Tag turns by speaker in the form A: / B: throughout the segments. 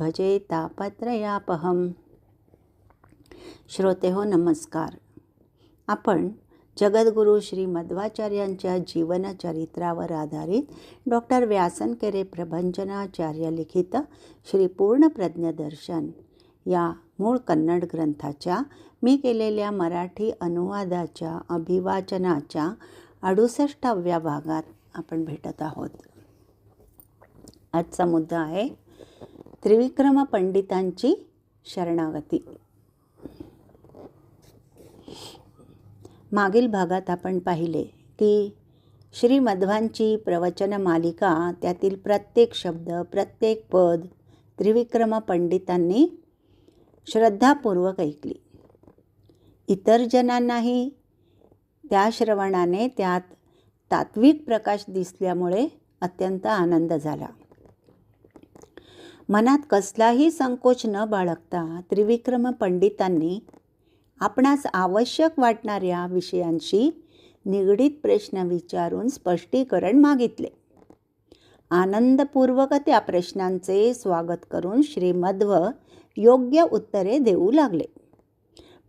A: भजे तापत्रयापहम। श्रोते हो नमस्कार. आपण जगद्गुरू श्री मध्वाचार्यांच्या जीवनचरित्रावर आधारित डॉक्टर व्यासनकेरे प्रभंजनाचार्य लिखित श्री पूर्णप्रज्ञदर्शन या मूळ कन्नड ग्रंथाच्या मी केलेल्या मराठी अनुवादाच्या अभिवाचनाच्या अडुसष्टाव्या भागात आपण भेटत आहोत. आजचा मुद्दा आहे. त्रिविक्रम पंडितांची शरणागती. मागील भागात आपण पाहिले की श्री मध्वांची प्रवचन मालिका त्यातील प्रत्येक शब्द प्रत्येक पद त्रिविक्रम पंडितांनी श्रद्धापूर्वक ऐकली. इतर जणांनाही त्या श्रवणाने त्यात तात्विक प्रकाश दिसल्यामुळे अत्यंत आनंद झाला. मनात कसलाही संकोच न बाळगता त्रिविक्रम पंडितांनी आपणास आवश्यक वाटणाऱ्या विषयांशी निगडीत प्रश्न विचारून स्पष्टीकरण मागितले. आनंदपूर्वक त्या प्रश्नांचे स्वागत करून श्रीमध्व योग्य उत्तरे देऊ लागले.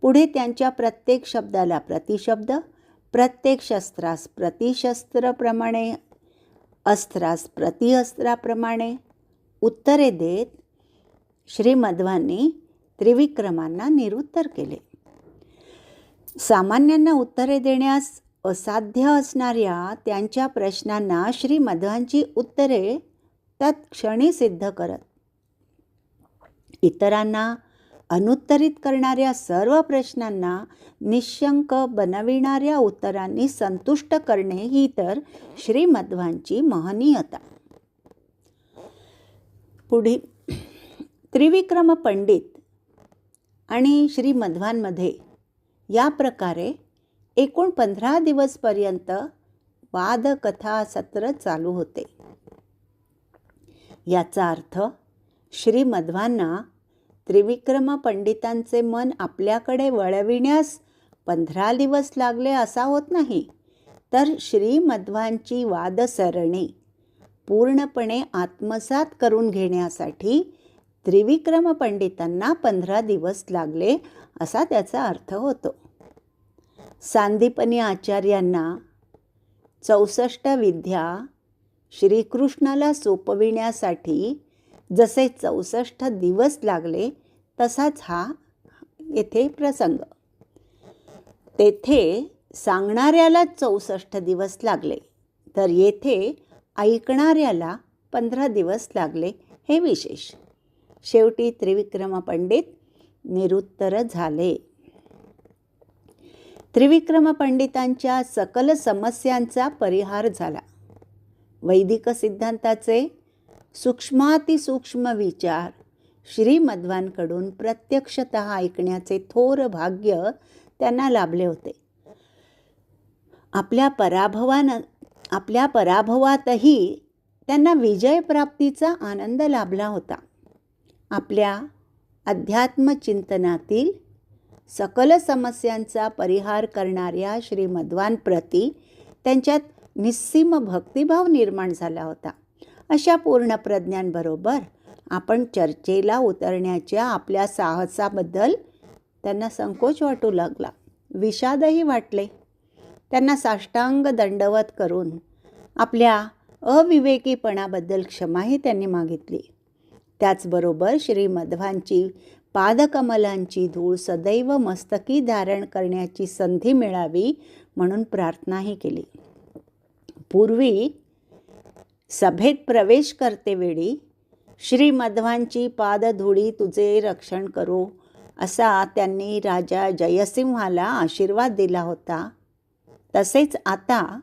A: पुढे त्यांच्या प्रत्येक शब्दाला प्रतिशब्द प्रत्येक शस्त्रास प्रतिशस्त्रप्रमाणे अस्त्रास प्रतिअस्त्राप्रमाणे उत्तरे देत श्रीमध्वांनी त्रिविक्रमांना निरुत्तर केले. सामान्यांना उत्तरे देण्यास असाध्य असणाऱ्या त्यांच्या प्रश्नांना श्रीमध्वांची उत्तरे तत्क्षणी सिद्ध करत. इतरांना अनुत्तरित करणाऱ्या सर्व प्रश्नांना निशंक बनविणाऱ्या उत्तरांनी संतुष्ट करणे ही तर श्रीमध्वांची महनीयता. पुढे त्रिविक्रम पंडित आणि श्रीमध्वांमध्ये या प्रकारे एकूण पंधरा दिवसपर्यंत वादकथा सत्र चालू होते. याचा अर्थ श्रीमध्वांना त्रिविक्रम पंडितांचे मन आपल्याकडे वळविण्यास पंधरा दिवस लागले असा होत नाही तर श्रीमध्वांची वादसरणी पूर्णपणे आत्मसात करून घेण्यासाठी त्रिविक्रम पंडितांना पंधरा दिवस लागले असा त्याचा अर्थ होतो. सांदीपनी आचार्यांना चौसष्ट विद्या श्रीकृष्णाला सोपविण्यासाठी जसे चौसष्ट दिवस लागले तसाच हा येथे प्रसंग. तेथे सांगणाऱ्याला चौसष्ट दिवस लागले तर येथे ऐकणाऱ्याला पंधरा दिवस लागले हे विशेष. शेवटी त्रिविक्रम पंडित निरुत्तर झाले. त्रिविक्रम पंडितांच्या सकल समस्यांचा परिहार झाला. वैदिक सिद्धांताचे सूक्ष्मातिसूक्ष्म विचार श्रीमध्वांकडून प्रत्यक्षत ऐकण्याचे थोर भाग्य त्यांना लाभले होते. आपल्या पराभवानं आपल्या पराभवातही त्यांना विजयप्राप्तीचा आनंद लाभला होता. आपल्या अध्यात्मचिंतनातील सकल समस्यांचा परिहार करणाऱ्या श्रीमद्वांप्रती त्यांच्यात निस्सीम भक्तिभाव निर्माण झाला होता. अशा पूर्ण प्रज्ञांबरोबर आपण चर्चेला उतरण्याच्या आपल्या साहसाबद्दल त्यांना संकोच वाटू लागला. विषादही वाटले. त्यांना साष्टांग दंडवत करून आपल्या अविवेकीपणाबद्दल क्षमाही त्यांनी मागितली. त्याचबरोबर श्रीमध्वांची पादकमलांची धूळ सदैव मस्तकी धारण करण्याची संधी मिळावी म्हणून प्रार्थनाही केली. पूर्वी सभेत प्रवेश करतेवेळी श्रीमध्वांची पादधुळी तुझे रक्षण करो असा त्यांनी राजा जयसिंहाला आशीर्वाद दिला होता. तसेच आता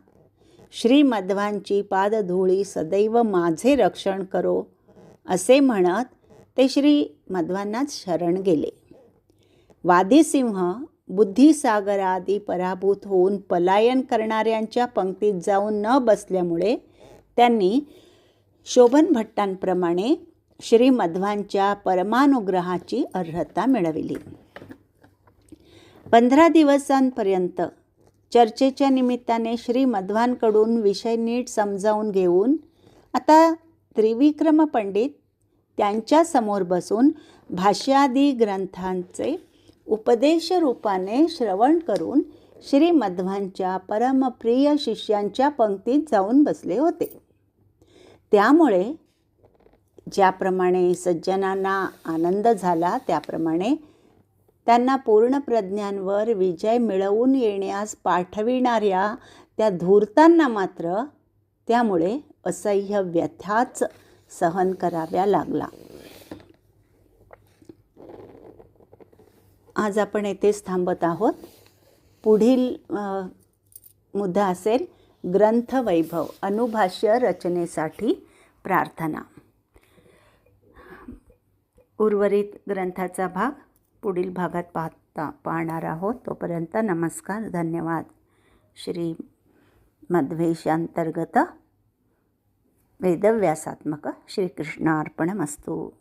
A: श्रीमध्वांची पादधुळी सदैव माझे रक्षण करो असे म्हणत ते श्री मध्वांनाच शरण गेले. वादिसिंह बुद्धिसागरादी पराभूत होऊन पलायन करणाऱ्यांच्या पंक्तीत जाऊन न बसल्यामुळे त्यांनी शोभन भट्टांप्रमाणे श्रीमध्वांच्या परमानुग्रहाची अर्हता मिळविली. पंधरा दिवसांपर्यंत चर्चेच्या निमित्ताने श्री मध्वांकडून विषय नीट समजावून घेऊन आता त्रिविक्रम पंडित त्यांच्यासमोर बसून भाष्यादी ग्रंथांचे उपदेश रूपाने श्रवण करून श्री मध्वांच्या परमप्रिय शिष्यांच्या पंक्तीत जाऊन बसले होते. त्यामुळे ज्याप्रमाणे सज्जनांना आनंद झाला त्याप्रमाणे त्यांना पूर्ण प्रज्ञांवर विजय मिळवून येण्यास पाठविणाऱ्या त्या धूर्तांना मात्र त्यामुळे असह्य व्यथाच सहन कराव्या लागला. आज आपण येथेच थांबत आहोत. पुढील मुद्दा असेल ग्रंथवैभव अनुभाष्य रचनेसाठी प्रार्थना. उर्वरित ग्रंथाचा भाग पुढील भागात पाहता पाहणार आहोत. तोपर्यंत नमस्कार धन्यवाद. श्री मध्वेशांतर्गत वेदव्यासात्मक श्रीकृष्णार्पणमस्तू.